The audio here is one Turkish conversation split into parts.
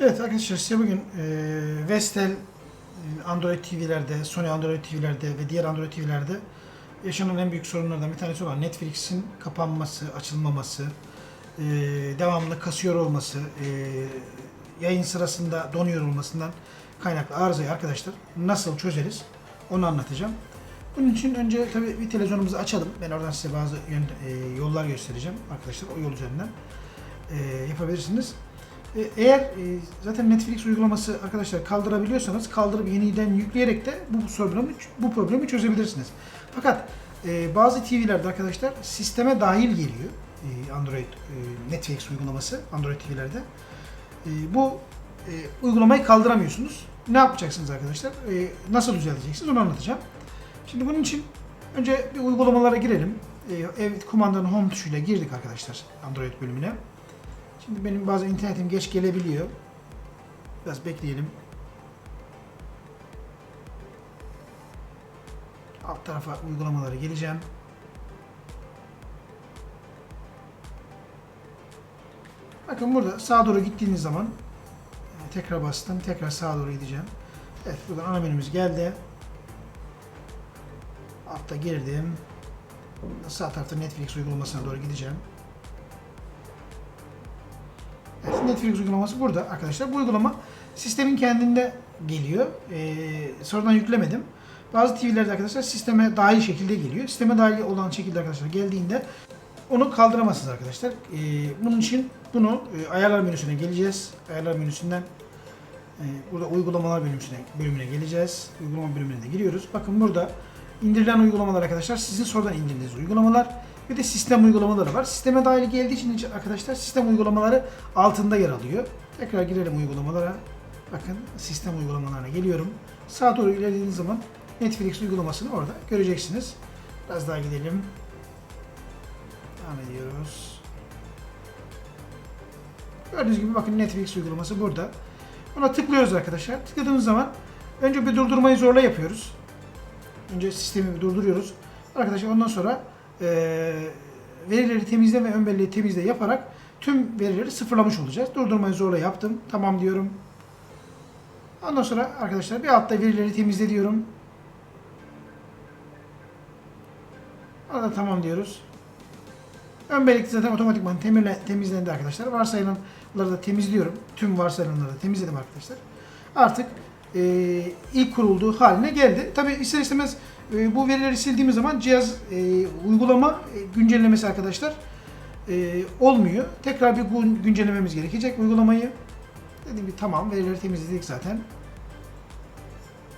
Evet arkadaşlar size bugün e, Vestel e, Android TV'lerde, Sony Android TV'lerde ve diğer Android TV'lerde yaşanan en büyük sorunlardan bir tanesi olan Netflix'in kapanması, açılmaması, e, devamlı kasıyor olması, e, yayın sırasında donuyor olmasından kaynaklı arızayı arkadaşlar nasıl çözeriz onu anlatacağım. Bunun için önce tabii bir televizyonumuzu açalım. Ben oradan size bazı yön- e, yollar göstereceğim arkadaşlar. O yol üzerinden e, yapabilirsiniz. E, Eğer e, zaten Netflix uygulaması arkadaşlar kaldırabiliyorsanız kaldırıp yeniden yükleyerek de bu problemi bu problemi çözebilirsiniz. Fakat e, bazı TV'lerde arkadaşlar sisteme dahil geliyor Android Netflix uygulaması Android TV'lerde. Bu uygulamayı kaldıramıyorsunuz. Ne yapacaksınız arkadaşlar? Nasıl düzelteceksiniz onu anlatacağım. Şimdi bunun için önce bir uygulamalara girelim. E, ev kumandanın home tuşuyla girdik arkadaşlar Android bölümüne. Şimdi benim bazen internetim geç gelebiliyor. Biraz bekleyelim. Alt tarafa uygulamalara geleceğim. Bakın burada sağa doğru gittiğiniz zaman e, tekrar bastım. Tekrar sağa doğru gideceğim. Evet buradan ana menümüz geldi. Altta girdim. Sağ tarafta Netflix uygulamasına doğru gideceğim. Netflix uygulaması burada arkadaşlar. Bu uygulama sistemin kendinde geliyor. Ee, sonradan yüklemedim. Bazı TV'lerde arkadaşlar sisteme dahil şekilde geliyor. Sisteme dahil olan şekilde arkadaşlar geldiğinde onu kaldıramazsınız arkadaşlar. Ee, bunun için bunu e, ayarlar menüsüne geleceğiz. Ayarlar menüsünden e, burada uygulamalar bölümüne, bölümüne geleceğiz. Uygulama bölümüne de giriyoruz. Bakın burada indirilen uygulamalar arkadaşlar sizin sonradan indirdiğiniz uygulamalar. Bir de sistem uygulamaları var. Sisteme dahil geldiği için arkadaşlar sistem uygulamaları altında yer alıyor. Tekrar girelim uygulamalara. Bakın sistem uygulamalarına geliyorum. Sağa doğru ilerlediğiniz zaman Netflix uygulamasını orada göreceksiniz. Biraz daha gidelim. Devam ediyoruz. Gördüğünüz gibi bakın Netflix uygulaması burada. Buna tıklıyoruz arkadaşlar. Tıkladığımız zaman önce bir durdurmayı zorla yapıyoruz. Önce sistemi bir durduruyoruz. Arkadaşlar ondan sonra eee, verileri temizle ve ön belleği temizle yaparak tüm verileri sıfırlamış olacağız. Durdurmayı zorla yaptım. Tamam diyorum. Ondan sonra arkadaşlar bir altta verileri temizle diyorum. Orada tamam diyoruz. Ön bellek zaten otomatikman temizle- temizlendi arkadaşlar. Varsayılanları da temizliyorum. Tüm varsayılanları da temizledim arkadaşlar. Artık e, ilk kurulduğu haline geldi. Tabi ister istemez e, bu verileri sildiğimiz zaman cihaz e, uygulama e, güncellemesi arkadaşlar e, olmuyor. Tekrar bir gün- güncellememiz gerekecek uygulamayı. Dediğim gibi tamam verileri temizledik zaten.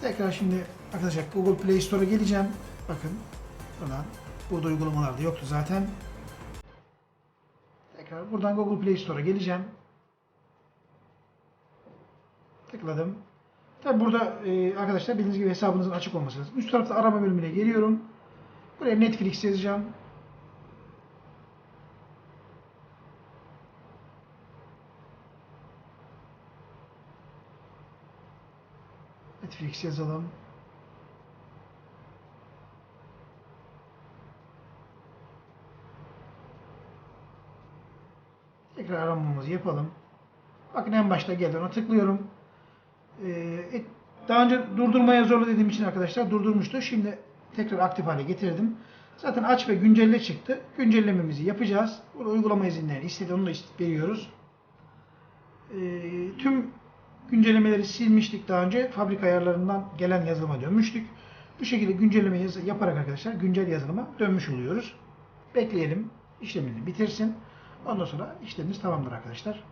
Tekrar şimdi arkadaşlar Google Play Store'a geleceğim. Bakın buradan burada uygulamalar da yoktu zaten. Tekrar buradan Google Play Store'a geleceğim. Tıkladım. Tabi burada e, arkadaşlar bildiğiniz gibi hesabınızın açık olması lazım. Üst tarafta arama bölümüne geliyorum. Buraya Netflix yazacağım. Netflix yazalım. Tekrar aramamızı yapalım. Bakın en başta geldi ona tıklıyorum. Ee, e, daha önce durdurmaya zorla dediğim için arkadaşlar durdurmuştu. Şimdi tekrar aktif hale getirdim. Zaten aç ve güncelle çıktı. Güncellememizi yapacağız. Burada uygulama izinlerini istedi. Onu da veriyoruz. Ee, tüm güncellemeleri silmiştik daha önce. Fabrika ayarlarından gelen yazılıma dönmüştük. Bu şekilde güncelleme yaparak arkadaşlar güncel yazılıma dönmüş oluyoruz. Bekleyelim. işlemini bitirsin. Ondan sonra işlemimiz tamamdır arkadaşlar.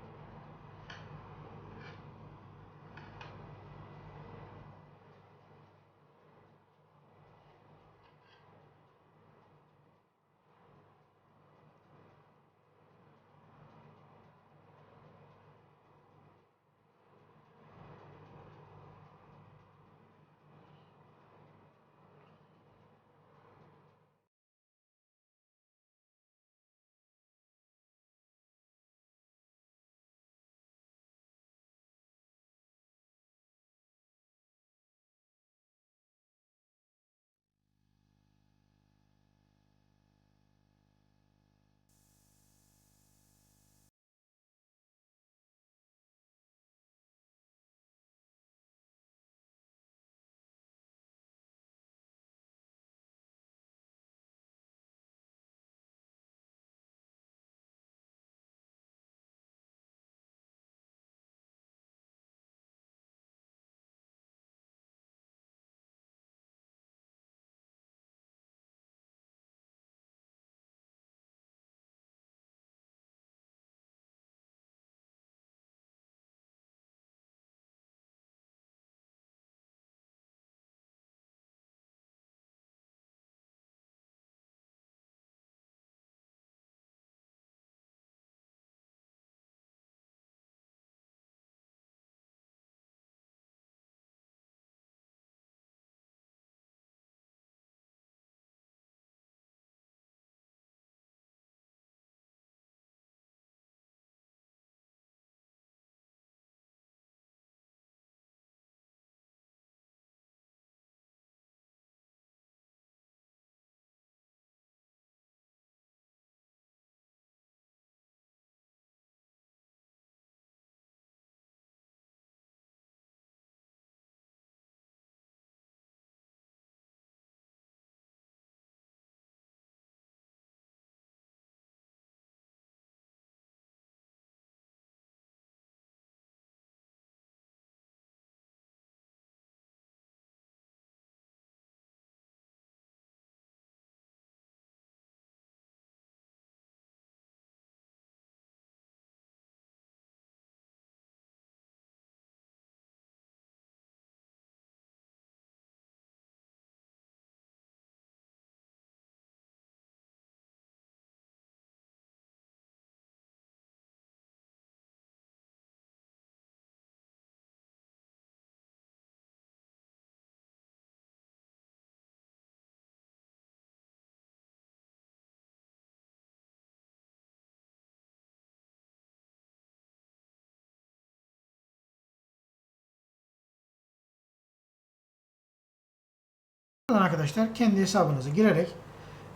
Buradan arkadaşlar kendi hesabınıza girerek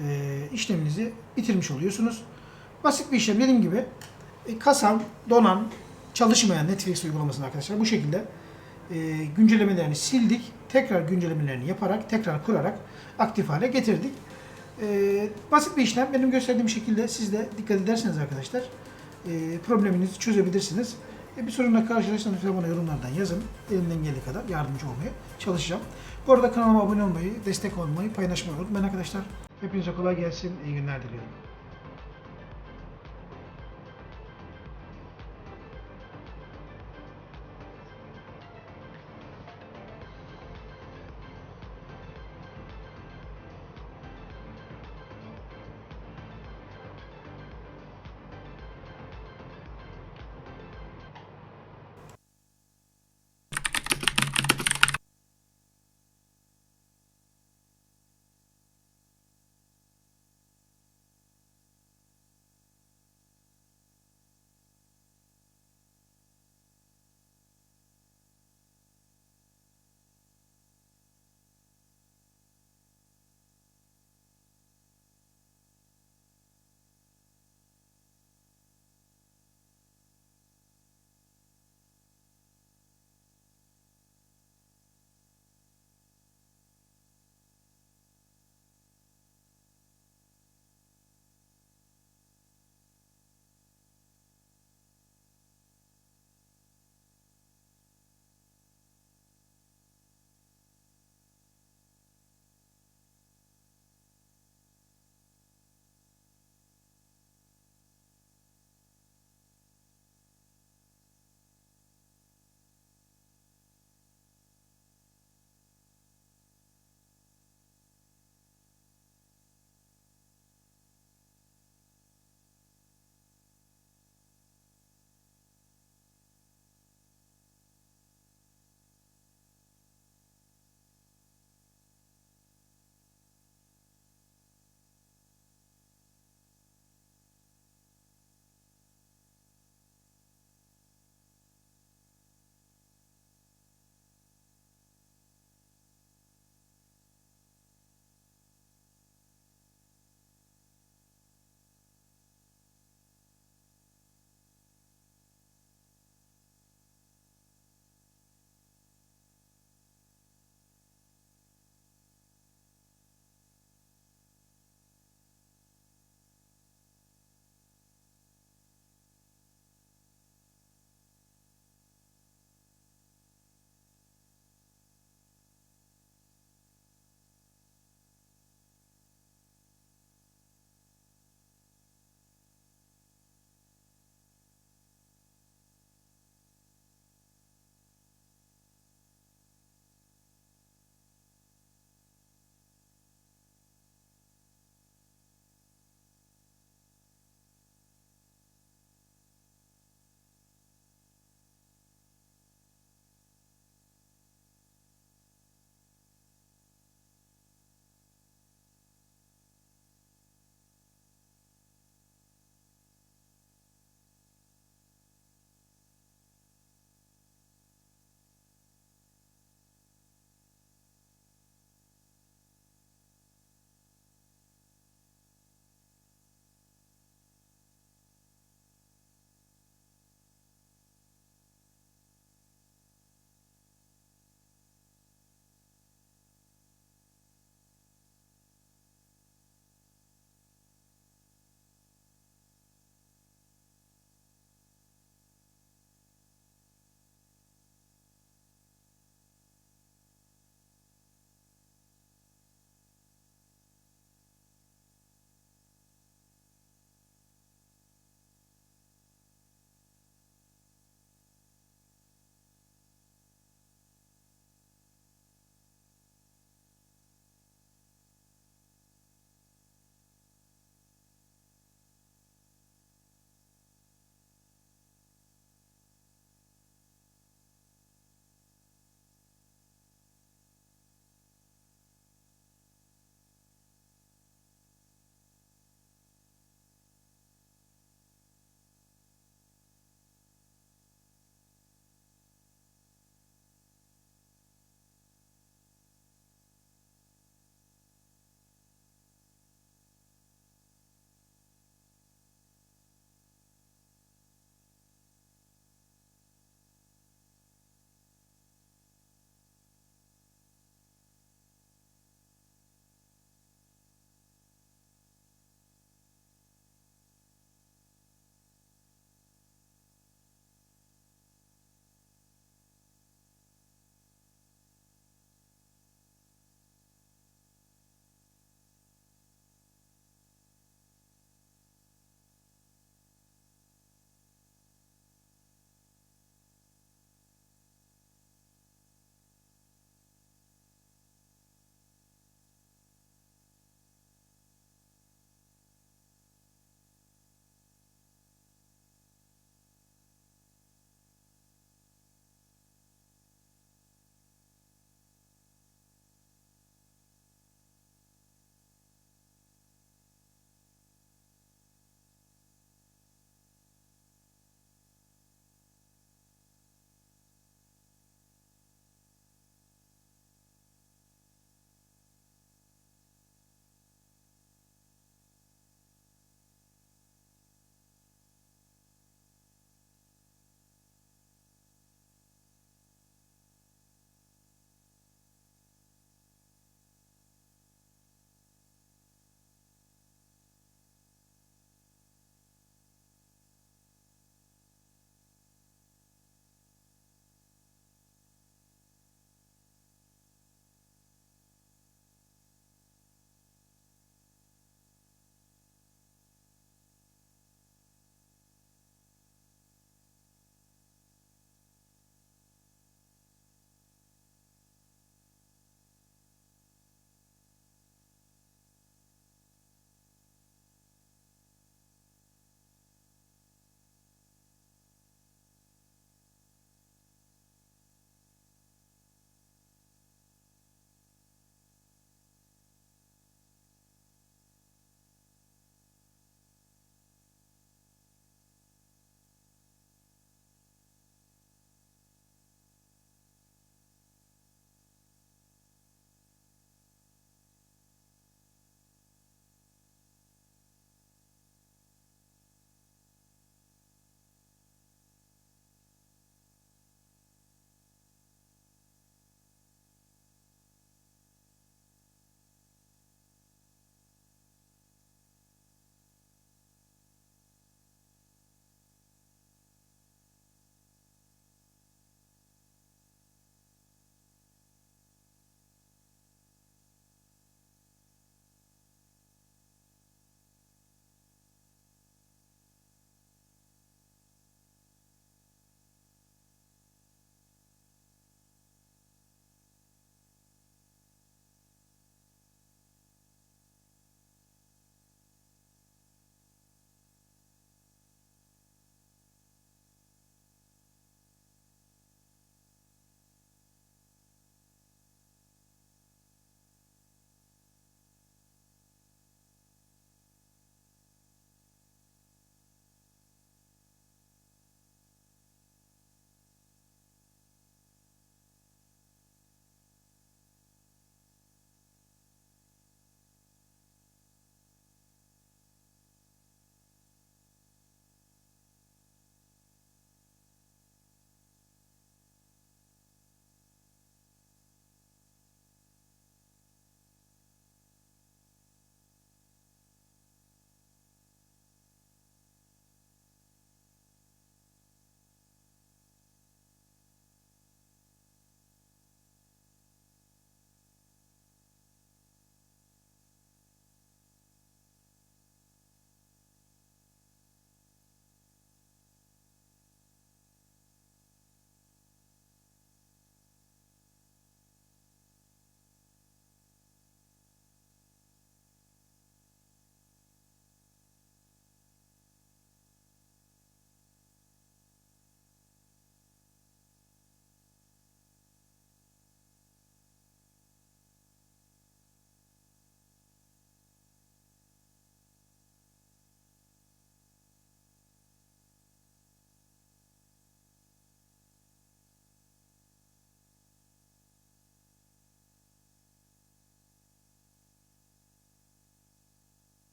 e, işleminizi bitirmiş oluyorsunuz. Basit bir işlem dediğim gibi e, kasan, donan, çalışmayan Netflix uygulamasını arkadaşlar bu şekilde e, güncellemelerini sildik. Tekrar güncellemelerini yaparak, tekrar kurarak aktif hale getirdik. E, basit bir işlem. Benim gösterdiğim şekilde siz de dikkat ederseniz arkadaşlar e, probleminizi çözebilirsiniz. E, bir sorunla karşılaşırsanız lütfen bana yorumlardan yazın. Elimden geldiği kadar yardımcı olmaya çalışacağım. Bu arada kanalıma abone olmayı, destek olmayı, paylaşmayı unutmayın arkadaşlar. Hepinize kolay gelsin. İyi günler diliyorum.